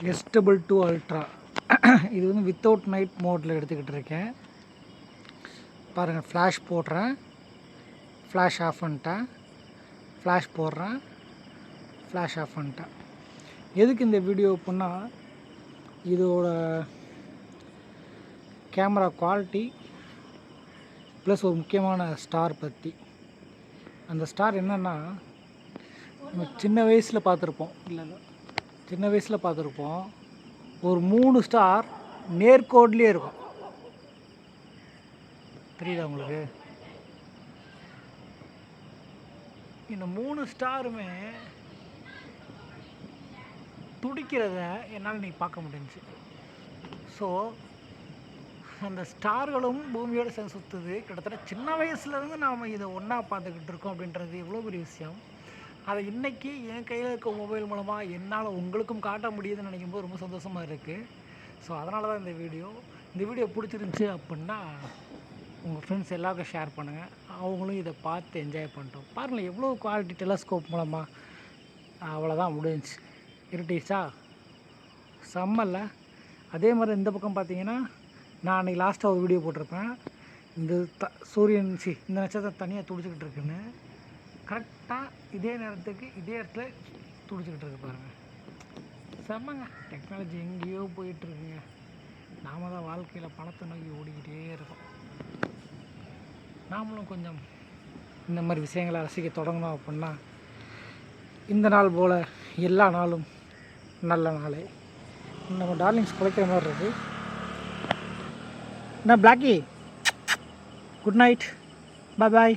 எஸ்டபிள் two ultra இது வந்து without night மோடில் எடுத்துக்கிட்டு இருக்கேன் பாருங்கள் ஃப்ளாஷ் போடுறேன் ஃப்ளாஷ் ஆஃப் பண்ணிட்டேன் ஃப்ளாஷ் போடுறேன் ஃப்ளாஷ் ஆஃப் பண்ணிட்டேன் எதுக்கு இந்த வீடியோ பண்ணால் இதோட கேமரா குவாலிட்டி ப்ளஸ் ஒரு முக்கியமான ஸ்டார் பற்றி அந்த ஸ்டார் என்னென்னா நம்ம சின்ன வயசில் பார்த்துருப்போம் இல்லை சின்ன வயசில் பார்த்துருப்போம். ஒரு மூணு ஸ்டார் நேர்கோட்லேயே இருக்கும். புரியுதா உங்களுக்கு? இந்த மூணு ஸ்டாருமே துடிக்கிறத என்னால் நீ பார்க்க முடிஞ்சுச்சு. ஸோ அந்த ஸ்டார்களும் பூமியோடு சேர்ந்து சுற்றுது கிட்டத்தட்ட சின்ன வயசுலேருந்து நாம் இதை ஒன்றா பார்த்துக்கிட்டு இருக்கோம் அப்படின்றது எவ்வளோ பெரிய விஷயம். அதை இன்றைக்கி என் கையில் இருக்க மொபைல் மூலமாக என்னால் உங்களுக்கும் காட்ட முடியுதுன்னு நினைக்கும் போது ரொம்ப சந்தோஷமாக இருக்குது ஸோ அதனால தான் இந்த வீடியோ இந்த வீடியோ பிடிச்சிருந்துச்சி அப்படின்னா உங்கள் ஃப்ரெண்ட்ஸ் எல்லாருக்கும் ஷேர் பண்ணுங்கள் அவங்களும் இதை பார்த்து என்ஜாய் பண்ணிட்டோம். பாருங்கள் எவ்வளோ குவாலிட்டி டெலஸ்கோப் மூலமாக அவ்வளோதான் முடிஞ்சுச்சு. இருட்டிச்சா? செம்மல்ல. அதே மாதிரி இந்த பக்கம் பார்த்தீங்கன்னா நான் அன்றைக்கி லாஸ்ட்டாக ஒரு வீடியோ போட்டிருப்பேன். இந்த த சூரியன் சி இந்த நட்சத்திரம் தனியாக துடிச்சிக்கிட்டு இருக்குன்னு. கரெக்டாக இதே நேரத்துக்கு இதே இடத்துல துடிச்சிக்கிட்டு இருக்கு பாருங்கள் செம்மங்க. டெக்னாலஜி எங்கேயோ போயிட்டுருக்குங்க நாம தான் வாழ்க்கையில் பணத்தை நோக்கி ஓடிக்கிட்டே இருக்கோம். நாமளும் கொஞ்சம் இந்த மாதிரி விஷயங்களை ரசிக்க தொடங்கணும் அப்படின்னா இந்த நாள் போல் எல்லா நாளும் நல்ல நாளே. நம்ம டார்லிங்ஸ் குலைக்கிற மாதிரி இருக்குது என்ன Blackie good night bye bye